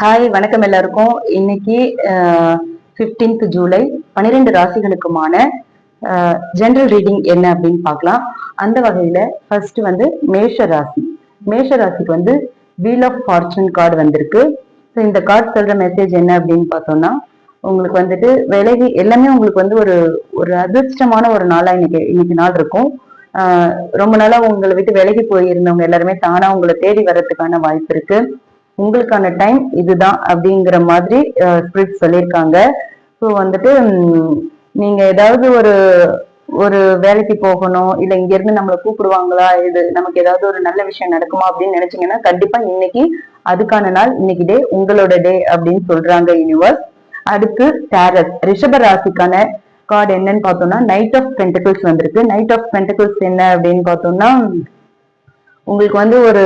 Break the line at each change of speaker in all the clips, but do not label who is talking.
Hi வணக்கம் எல்லாருக்கும். இன்னைக்கு ஃபிஃப்டீன்த் ஜூலை பன்னிரெண்டு ராசிகளுக்குமான ஜென்ரல் ரீடிங் என்ன அப்படின்னு பார்க்கலாம். அந்த வகையில ஃபர்ஸ்ட் வந்து மேஷ ராசி. மேஷ ராசிக்கு வந்து வீல் ஆஃப் ஃபார்ச்சூன் கார்டு வந்திருக்கு. ஸோ இந்த கார்டு சொல்ற மெசேஜ் என்ன அப்படின்னு பார்த்தோம்னா உங்களுக்கு வந்துட்டு விலகி எல்லாமே உங்களுக்கு வந்து ஒரு ஒரு அதிர்ஷ்டமான ஒரு நாளா இன்னைக்கு இன்னைக்கு நாள் இருக்கும். ரொம்ப நாளா உங்களை விட்டு விலகி போயிருந்தவங்க எல்லாருமே தானா உங்களை தேடி வர்றதுக்கான வாய்ப்பு இருக்கு. உங்களுக்கான டைம் இதுதான் அப்படிங்கிற மாதிரி ஸ்பிரிட் சொல்லியிருக்காங்க. ஸோ வந்துட்டு நீங்க ஏதாவது ஒரு ஒரு வேலைக்கு போகணும் இல்ல இங்க இருந்து நம்மளை கூப்பிடுவாங்களா இது நமக்கு ஏதாவது ஒரு நல்ல விஷயம் நடக்குமா அப்படின்னு நினைச்சீங்கன்னா கண்டிப்பா இன்னைக்கு அதுக்கான நாள் இன்னைக்கு டே உங்களோட டே அப்படின்னு சொல்றாங்க யூனிவர்ஸ் அடுத்து டேரஸ் ரிஷப ராசிக்கான கார்டு என்னன்னு பார்த்தோம்னா நைட் ஆஃப் பென்டபிள்ஸ் வந்திருக்கு. நைட் ஆஃப் பென்டபிள்ஸ் என்ன அப்படின்னு பார்த்தோம்னா உங்களுக்கு வந்து ஒரு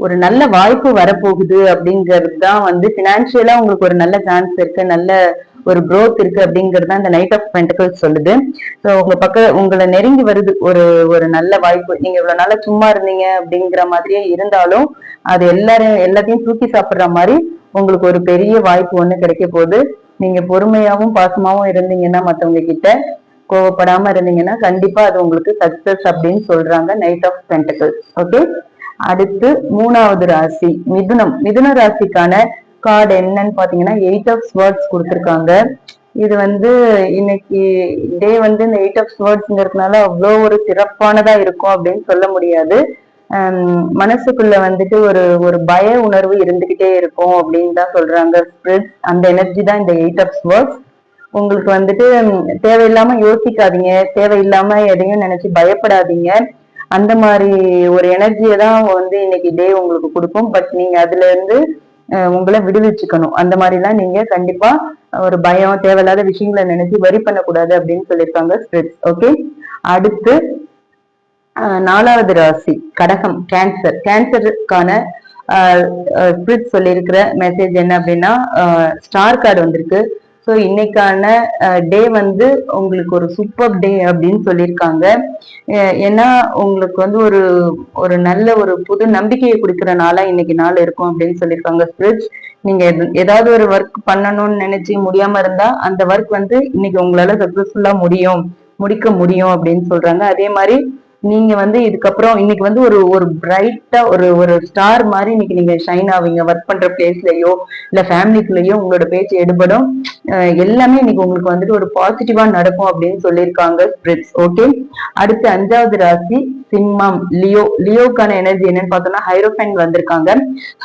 ஒரு நல்ல வாய்ப்பு வரப்போகுது அப்படிங்கிறது தான் வந்து பினான்சியலா உங்களுக்கு ஒரு நல்ல சான்ஸ் இருக்கு நல்ல ஒரு க்ரோத் இருக்கு அப்படிங்கிறது தான் இந்த நைட் ஆஃப் பென்டபிள்ஸ் சொல்லுது. ஸோ உங்க பக்க உங்களை நெருங்கி வருது ஒரு ஒரு நல்ல வாய்ப்பு. நீங்க இவ்வளவு நாளா சும்மா இருந்தீங்க அப்படிங்கிற மாதிரியே இருந்தாலும் அது எல்லாரும் எல்லாத்தையும் தூக்கி சாப்பிடுற மாதிரி உங்களுக்கு ஒரு பெரிய வாய்ப்பு ஒண்ணு கிடைக்க போகுது. நீங்க பொறுமையாவும் பாசமாவும் இருந்தீங்கன்னா மத்தவங்க கிட்ட கோவப்படாம இருந்தீங்கன்னா கண்டிப்பா அது உங்களுக்கு சக்சஸ் அப்படின்னு சொல்றாங்க நைட் ஆஃப் பென்டபிள்ஸ் ஓகே அடுத்து மூணாவது ராசி மிதுனம். மிதுன ராசிக்கான கார்டு என்னன்னு பாத்தீங்கன்னா எயிட் ஆஃப் ஸ்வர்ட்ஸ் கொடுத்துருக்காங்க. இது வந்து இன்னைக்கு டே வந்து இந்த எயிட் ஆஃப் ஸ்வர்ட்ஸ்ங்கிறதுனால அவ்வளோ ஒரு சிறப்பானதா இருக்கும் அப்படின்னு சொல்ல முடியாது. ஹம், மனசுக்குள்ள வந்துட்டு ஒரு ஒரு பய உணர்வு இருந்துகிட்டே இருக்கும் அப்படின்னு தான் சொல்றாங்க அந்த எனர்ஜி தான் இந்த எயிட் ஆஃப் ஸ்வர்ட்ஸ் உங்களுக்கு வந்துட்டு தேவையில்லாம யோசிக்காதீங்க. தேவையில்லாம எதையும் நினைச்சு பயப்படாதீங்க. அந்த மாதிரி ஒரு எனர்ஜியை தான் வந்து இன்னைக்கு டே உங்களுக்கு கொடுக்கும். பட் நீங்க அதுல இருந்து உங்களை விடுவிச்சுக்கணும். அந்த மாதிரிலாம் நீங்க கண்டிப்பா ஒரு பயம் தேவையில்லாத விஷயங்களை நினைச்சு வரி பண்ணக்கூடாது அப்படின்னு சொல்லியிருக்காங்க ஸ்பிரிட்ஸ் ஓகே அடுத்து நாலாவது ராசி கடகம் கேன்சர் கேன்சருக்கான ஸ்பிரிட் சொல்லியிருக்கிற மெசேஜ் என்ன அப்படின்னா ஸ்டார் கார்டு வந்திருக்கு. ஸோ இன்னைக்கான டே வந்து உங்களுக்கு ஒரு சூப்பர் டே அப்படின்னு சொல்லியிருக்காங்க. ஏன்னா உங்களுக்கு வந்து ஒரு ஒரு நல்ல ஒரு புது நம்பிக்கையை கொடுக்குற நாளா இன்னைக்கு நாள் இருக்கும் அப்படின்னு சொல்லியிருக்காங்க. ஸ்பிரிட்ஸ் நீங்க எது- ஏதாவது ஒரு ஒர்க் பண்ணணும்னு நினைச்சு முடியாம இருந்தா அந்த ஒர்க் வந்து இன்னைக்கு உங்களால சக்சஸ்ஃபுல்லா முடியும் முடிக்க முடியும் அப்படின்னு சொல்றாங்க. அதே மாதிரி நீங்க வந்து இதுக்கப்புறம் இன்னைக்கு வந்து ஒரு ஒரு பிரைட்டா ஒரு ஒரு ஸ்டார் மாதிரி இன்னைக்கு நீங்க ஷைன் ஆவீங்க ஒர்க் பண்ற பிளேஸ்லயோ இல்ல ஃபேமிலிக்குள்ளேயோ உங்களோட பேச்சு எடுபடும். எல்லாமே இன்னைக்கு உங்களுக்கு வந்துட்டு ஒரு பாசிட்டிவா நடக்கும் அப்படின்னு சொல்லியிருக்காங்க ஸ்பிரிட்ஸ் ஓகே அடுத்து அஞ்சாவது ராசி சிம்மம் லியோ லியோக்கான எனர்ஜி என்னன்னு பார்த்தோம்னா ஹைரோஃபைன் வந்திருக்காங்க.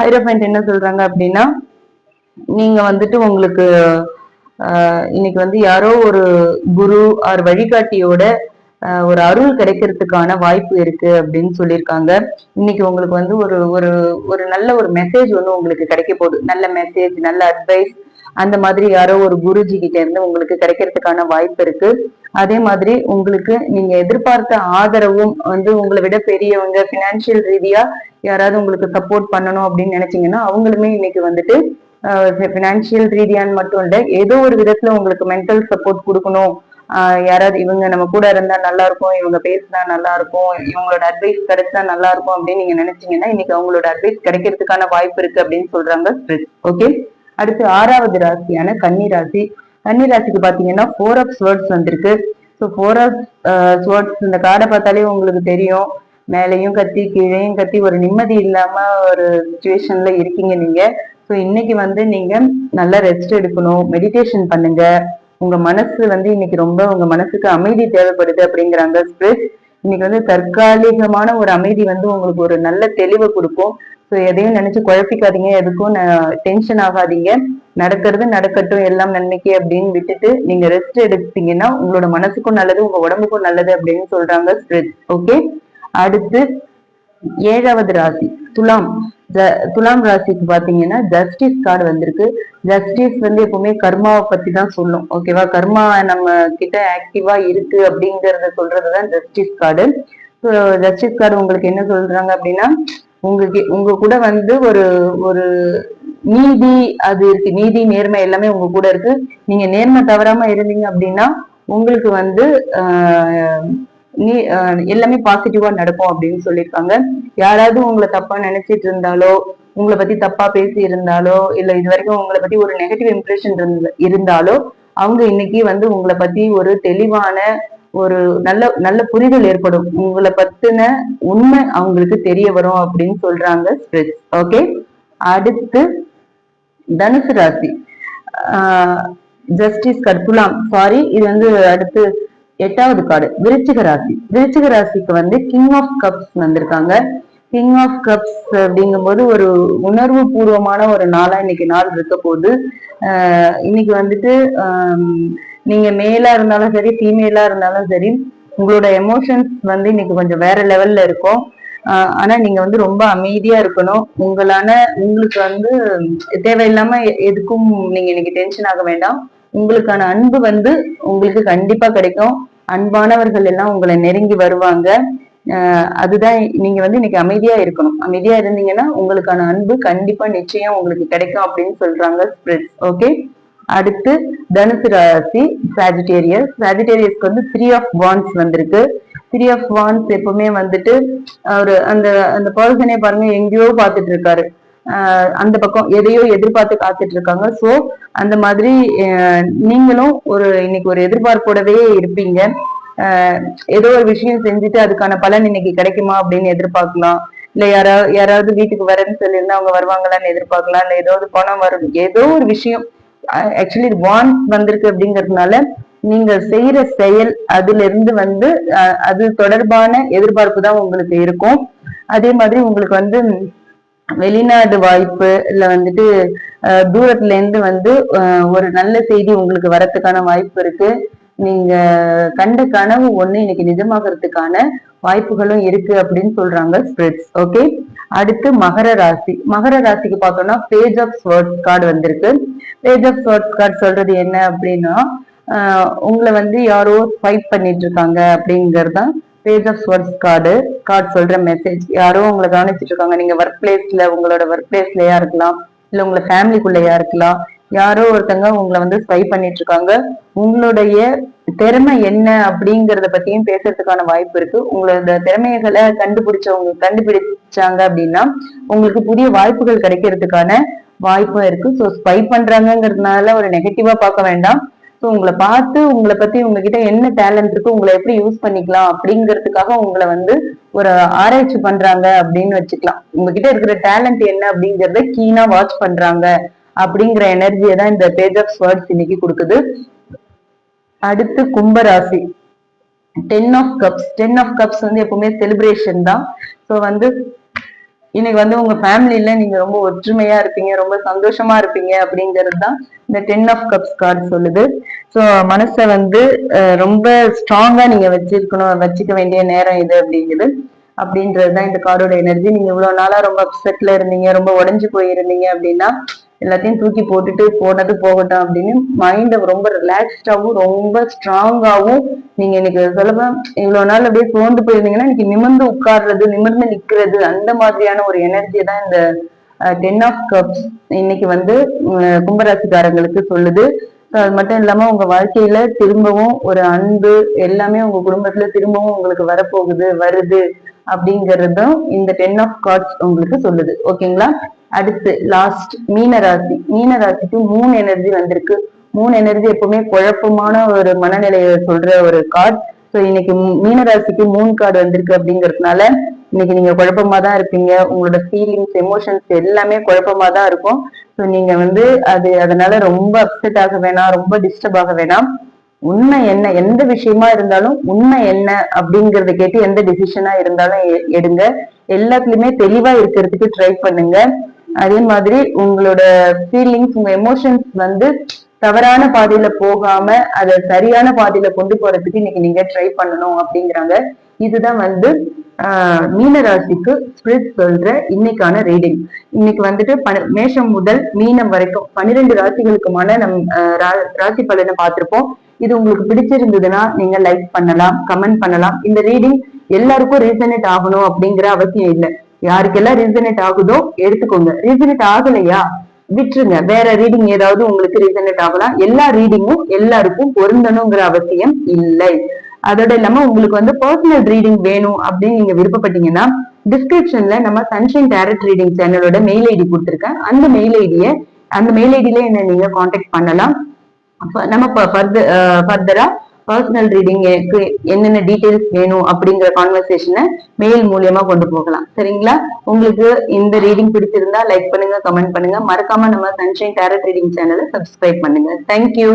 ஹைரோஃபைன் என்ன சொல்றாங்க அப்படின்னா நீங்க வந்துட்டு உங்களுக்கு இன்னைக்கு வந்து யாரோ ஒரு குரு ஆர் வழிகாட்டியோட ஒரு அருள் கிடைக்கிறதுக்கான வாய்ப்பு இருக்கு அப்படின்னு சொல்லியிருக்காங்க. இன்னைக்கு உங்களுக்கு வந்து ஒரு ஒரு ஒரு நல்ல ஒரு மெசேஜ் வந்து உங்களுக்கு கிடைக்க போகுது. நல்ல மெசேஜ் நல்ல அட்வைஸ் அந்த மாதிரி யாரோ ஒரு குருஜி கிட்ட இருந்து உங்களுக்கு கிடைக்கிறதுக்கான வாய்ப்பு இருக்கு. அதே மாதிரி உங்களுக்கு நீங்க எதிர்பார்த்த ஆதரவும் வந்து உங்களை விட பெரியவங்க பினான்சியல் ரீதியா யாராவது உங்களுக்கு சப்போர்ட் பண்ணணும் அப்படின்னு நினைச்சீங்கன்னா அவங்களுமே இன்னைக்கு வந்துட்டு பினான்சியல் ரீதியான்னு மட்டும் இல்ல ஏதோ ஒரு விதத்துல உங்களுக்கு மென்டல் சப்போர்ட் கொடுக்கணும். யாராவது இவங்க நம்ம கூட இருந்தா நல்லா இருக்கும் இவங்க பேசினா நல்லா இருக்கும் இவங்களோட அட்வைஸ் கிடைச்சா நல்லா இருக்கும் அப்படின்னு நீங்க நினைச்சீங்கன்னா இன்னைக்கு அவங்களோட அட்வைஸ் கிடைக்கிறதுக்கான வாய்ப்பு இருக்கு அப்படின்னு சொல்றாங்க ஓகே அடுத்து ஆறாவது ராசியான கன்னி ராசி. கன்னி ராசிக்கு பாத்தீங்கன்னா ஃபோர் ஆஃப் ஸ்வர்ட்ஸ் வந்திருக்கு. ஸோ ஃபோர் ஆஃப் ஸ்வர்ட்ஸ் இந்த கார்டை பார்த்தாலே உங்களுக்கு தெரியும். மேலையும் கத்தி கீழேயும் கத்தி ஒரு நிம்மதி இல்லாம ஒரு சுச்சுவேஷன்ல இருக்கீங்க நீங்க. ஸோ இன்னைக்கு வந்து நீங்க நல்லா ரெஸ்ட் எடுக்கணும் மெடிடேஷன் பண்ணுங்க. உங்க மனசு வந்து இன்னைக்கு ரொம்ப உங்க மனசுக்கு அமைதி தேவைப்படுது அப்படிங்கிறாங்க ஸ்பிரிட் இன்னைக்கு வந்து தற்காலிகமான ஒரு அமைதி வந்து உங்களுக்கு ஒரு நல்ல தெளிவை கொடுக்கும். ஸோ எதையும் நினைச்சு குழப்பிக்காதீங்க. எதுக்கும் டென்ஷன் ஆகாதீங்க. நடக்கிறது நடக்கட்டும் எல்லாம் நன்மைக்கு அப்படின்னு விட்டுட்டு நீங்க ரெஸ்ட் எடுத்தீங்கன்னா உங்களோட மனசுக்கும் நல்லது உங்க உடம்புக்கும் நல்லது அப்படின்னு சொல்றாங்க ஸ்பிரிட் ஓகே அடுத்து ஏழாவது ராசி. துலாம். துலாம் ராசிக்கு பாத்தீங்கன்னா ஜஸ்டிஸ் கார்டு வந்திருக்கு. ஜஸ்டிஸ் வந்து எப்பவுமே கர்மாவை பத்தி தான் சொல்லும் ஓகேவா கர்மா நம்ம கிட்ட ஆக்டிவா இருக்கு அப்படிங்கறத சொல்றதுதான் ஜஸ்டிஸ் கார்டு ஜஸ்டிஸ் கார்டு உங்களுக்கு என்ன சொல்றாங்க அப்படின்னா உங்களுக்கு உங்க கூட வந்து ஒரு ஒரு நீதி அது இருக்கு. நீதி நேர்மை எல்லாமே உங்க கூட இருக்கு. நீங்க நேர்மை தவறாம இருந்தீங்க அப்படின்னா உங்களுக்கு வந்து ஆஹ் நீ எல்லாமே பாசிட்டிவா நடக்கும் அப்படின்னு சொல்லியிருக்காங்க. யாராவது உங்களை தப்பா நினைச்சிட்டு இருந்தாலோ உங்களை பத்தி தப்பா பேசி இருந்தாலோ இல்ல இது வரைக்கும் உங்களை பத்தி ஒரு நெகட்டிவ் இம்ப்ரெஷன் இருந்தாலோ அவங்க இன்னைக்கு வந்து உங்களை பத்தி ஒரு தெளிவான ஒரு நல்ல நல்ல புரிதல் ஏற்படும். உங்களை பத்தின உண்மை அவங்களுக்கு தெரிய வரும் அப்படின்னு சொல்றாங்க ஸ்பிரிட்ஸ் ஓகே? அடுத்து தனுசு ராசி. ஜஸ்டிஸ் கற்புலாம் சாரி இது வந்து அடுத்து எட்டாவது கார்டு விருச்சிக ராசி. விருச்சிக ராசிக்கு வந்து கிங் ஆஃப் கப்ஸ் வந்திருக்காங்க. கிங் ஆஃப் கப்ஸ் அப்படிங்கும்போது ஒரு உணர்வு பூர்வமான ஒரு நாளா இன்னைக்கு நாள் இருக்க போது இன்னைக்கு வந்துட்டு நீங்க மேலா இருந்தாலும் சரி ஃபீமேலா இருந்தாலும் சரி உங்களோட எமோஷன்ஸ் வந்து இன்னைக்கு கொஞ்சம் வேற லெவல்ல இருக்கும். ஆனா நீங்க வந்து ரொம்ப அமைதியா இருக்கணும். உங்களான உங்களுக்கு வந்து தேவையில்லாம எதுக்கும் நீங்க இன்னைக்கு டென்ஷன் ஆக வேண்டாம். உங்களுக்கான அன்பு வந்து உங்களுக்கு கண்டிப்பா கிடைக்கும். அன்பானவர்கள் எல்லாம் உங்களை நெருங்கி வருவாங்க. அதுதான் நீங்க வந்து இன்னைக்கு அமைதியா இருக்கணும். அமைதியா இருந்தீங்கன்னா உங்களுக்கான அன்பு கண்டிப்பா நிச்சயம் உங்களுக்கு கிடைக்கும் அப்படின்னு சொல்றாங்க ஓகே அடுத்து தனுசு ராசி சாஜிடேரியஸ் சாஜிடேரியஸ்க்கு வந்து த்ரீ ஆஃப் வான்ஸ் வந்திருக்கு. த்ரீ ஆஃப் வான்ஸ் எப்பவுமே வந்துட்டு அவரு அந்த அந்த பர்சனே பாருங்க எங்கேயோ பார்த்துட்டு இருக்காரு. அந்த பக்கம் எதையோ எதிர்பார்த்து காத்துட்டு இருக்காங்க சோ அந்த மாதிரி நீங்களும் ஒரு இன்னைக்கு ஒரு எதிர்பார்ப்போடவே இருப்பீங்க. ஏதோ ஒரு விஷயம் செஞ்சுட்டு அதுக்கான பலன் இன்னைக்கு கிடைக்குமா அப்படின்னு எதிர்பார்க்கலாம். இல்ல யாராவது யாராவது வீட்டுக்கு வரேன்னு சொல்லியிருந்தா அவங்க வருவாங்களான்னு எதிர்பார்க்கலாம். இல்ல ஏதாவது பணம் வரும் ஏதோ ஒரு விஷயம் ஆக்சுவலி வான் வந்திருக்கு அப்படிங்கறதுனால நீங்க செய்யற செயல் அதுல இருந்து வந்து அது தொடர்பான எதிர்பார்ப்பு தான் உங்களுக்கு இருக்கும். அதே மாதிரி உங்களுக்கு வந்து வெளிநாடு வாய்ப்பு இல்ல வந்துட்டு தூரத்துல இருந்து வந்து ஒரு நல்ல செய்தி உங்களுக்கு வரத்துக்கான வாய்ப்பு இருக்கு. நீங்க கண்ட கனவு ஒண்ணு இன்னைக்கு நிஜமாகறதுக்கான வாய்ப்புகளும் இருக்கு அப்படின்னு சொல்றாங்க ஸ்பிரிட்ஸ் ஓகே அடுத்து மகர ராசி. மகர ராசிக்கு பார்த்தோம்னா பேஜ் ஆஃப் ஸ்வர்ட்ஸ் கார்டு வந்திருக்கு. பேஜ் ஆஃப் ஸ்வர்ட்ஸ் கார்டு சொல்றது என்ன அப்படின்னா உங்களை வந்து யாரோ ஃபைட் பண்ணிட்டு இருக்காங்க அப்படிங்கிறது தான் page of swords card card சொல்ற மெசேஜ் யாரோ உங்களை கவனிச்சிட்டு இருக்காங்க நீங்க ஒர்க் பிளேஸ்ல உங்களோட ஒர்க் பிளேஸ்லயா இருக்கலாம். இல்ல உங்களை ஃபேமிலிக்குள்ளயா இருக்கலாம். யாரோ ஒருத்தங்க உங்களை வந்து ஸ்பை பண்ணிட்டு இருக்காங்க உங்களுடைய திறமை என்ன அப்படிங்கறத பத்தியும் பேசுறதுக்கான வாய்ப்பு இருக்கு. உங்களோட திறமைகளை கண்டுபிடிச்சவங்க கண்டுபிடிச்சாங்க அப்படின்னா உங்களுக்கு புதிய வாய்ப்புகள் கிடைக்கிறதுக்கான வாய்ப்பும் இருக்கு. ஸோ ஸ்பை பண்றாங்கிறதுனால ஒரு நெகட்டிவா பார்க்க வேண்டாம். ஸோ உங்களை பார்த்து உங்களை பத்தி உங்ககிட்ட என்ன டேலண்ட் இருக்கு உங்களை எப்படி யூஸ் பண்ணிக்கலாம் அப்படிங்கிறதுக்காக உங்களை வந்து ஒரு ஆராய்ச்சி பண்றாங்க அப்படின்னு வச்சுக்கலாம். உங்ககிட்ட இருக்கிற டேலண்ட் என்ன அப்படிங்கறத கீனா வாட்ச் பண்றாங்க அப்படிங்கிற எனர்ஜியை தான் இந்த பேஜ் ஆஃப் ஸ்வர்ட்ஸ் இன்னைக்கு கொடுக்குது. அடுத்து கும்பராசி. Ten of cups ten of cups வந்து எப்பவுமே செலிப்ரேஷன் தான். ஸோ வந்து இன்னைக்கு வந்து உங்க ஃபேமிலியில நீங்க ரொம்ப ஒற்றுமையா இருப்பீங்க ரொம்ப சந்தோஷமா இருப்பீங்க அப்படிங்கிறது தான் இந்த டென் ஆஃப் கப்ஸ் கார்டு சொல்லுது. ஸோ மனசை வந்து ரொம்ப ஸ்ட்ராங்கா நீங்க வச்சிருக்கணும் வச்சுக்க வேண்டிய நேரம் இது அப்படிங்குது. அப்படின்றது தான் இந்த கார்டோட எனர்ஜி நீங்க இவ்வளவு நாளா ரொம்ப அப்செட்ல இருந்தீங்க ரொம்ப உடஞ்சு போயிருந்தீங்க அப்படின்னா எல்லாத்தையும் தூக்கி போட்டுட்டு போனது போகட்டும் அப்படின்னு மைண்டை ரொம்ப ரிலாக்ஸ்டாவும் ரொம்ப ஸ்ட்ராங்காகவும் நீங்க இன்னைக்கு சொல்லப்ப இவ்வளவு நாள் அப்படியே சோர்ந்து போயிருந்தீங்கன்னா இன்னைக்கு நிமிர்ந்து உட்கார்றது நிமிர்ந்து நிக்கிறது அந்த மாதிரியான ஒரு எனர்ஜி தான் இந்த டென் ஆஃப் கப்ஸ் இன்னைக்கு வந்து கும்பராசிக்காரங்களுக்கு சொல்லுது. அது மட்டும் இல்லாம உங்க வாழ்க்கையில திரும்பவும் ஒரு அன்பு எல்லாமே உங்க குடும்பத்துல திரும்பவும் உங்களுக்கு வரப்போகுது வருது அப்படிங்கறதும் இந்த டென் ஆஃப் கார்ட்ஸ் உங்களுக்கு சொல்லுது. ஓகேங்களா அடுத்து லாஸ்ட் மீன ராசி மீன ராசிக்கு மூணு எனர்ஜி வந்திருக்கு. மூணு எனர்ஜி எப்பவுமே குழப்பமான ஒரு மனநிலையை சொல்ற ஒரு கார்டு ஸோ இன்னைக்கு மீன ராசிக்கு மூணு கார்டு வந்திருக்கு அப்படிங்கிறதுனால இன்னைக்கு நீங்க குழப்பமா தான் இருப்பீங்க. உங்களோட ஃபீலிங்ஸ் எமோஷன்ஸ் எல்லாமே குழப்பமா தான் இருக்கும். ஸோ நீங்க வந்து அது அதனால ரொம்ப அப்செட் ஆக வேணாம் ரொம்ப டிஸ்டர்ப் ஆக வேணாம். உண்மை என்ன எந்த விஷயமா இருந்தாலும் உண்மை என்ன அப்படிங்கறத கேட்டு எந்த டிசிஷனா இருந்தாலும் எடுங்க. எல்லாத்துலயுமே தெளிவா இருக்கிறதுக்கு ட்ரை பண்ணுங்க. அதே மாதிரி உங்களோட ஃபீலிங்ஸ் உங்க எமோஷன்ஸ் வந்து தவறான பாதையில போகாம அதை சரியான பாதையில கொண்டு போறதுக்கு இன்னைக்கு நீங்க ட்ரை பண்ணணும் அப்படிங்கிறாங்க. இதுதான் வந்து மீன ராசிக்கு ஸ்பிரிட் சொல்ற இன்னைக்கான ரீடிங் இன்னைக்கு வந்துட்டு மேஷம் முதல் மீனம் வரைக்கும் பன்னிரெண்டு ராசிகளுக்குமான நம் ராசி பலனை பார்த்திருப்போம். இது உங்களுக்கு பிடிச்சிருந்ததுன்னா நீங்க லைக் பண்ணலாம் கமெண்ட் பண்ணலாம். இந்த ரீடிங் எல்லாருக்கும் ரீசனேட் ஆகணும் அப்படிங்கிற அவசியம் இல்லை. யாருக்கெல்லாம் ரீசனேட் ஆகுதோ எடுத்துக்கோங்க. ரீசனேட் ஆகலையா? விட்டுருங்க. வேற ரீடிங் ஏதாவது உங்களுக்கு ரீசனேட் ஆகலாம் எல்லா ரீடிங்கும் எல்லாருக்கும் பொருந்தணுங்கிற அவசியம் இல்லை. அதோட இல்லாம உங்களுக்கு வந்து பர்சனல் ரீடிங் வேணும் அப்படின்னு நீங்க விருப்பப்பட்டீங்கன்னா டிஸ்கிரிப்ஷன்ல நம்ம சன்ஷைன் டேரக்ட் ரீடிங் சேனலோட மெயில் ஐடி கொடுத்துருக்கேன். அந்த மெயில் ஐடியை அந்த மெயில் ஐடியில என்ன நீங்க காண்டாக்ட் பண்ணலாம். நம்ம ஃபர்தரா பர்சனல் ரீடிங்க்கு என்னென்ன டீட்டெயில்ஸ் வேணும் அப்படிங்கிற கான்வர்சேஷனை மெயில் மூலியமா கொண்டு போகலாம். சரிங்களா? உங்களுக்கு இந்த ரீடிங் பிடிச்சிருந்தா லைக் பண்ணுங்க கமெண்ட் பண்ணுங்க. மறக்காம நம்ம சன்ஷைன் டேரட் ரீடிங் சேனலை சப்ஸ்கிரைப் பண்ணுங்க. Thank you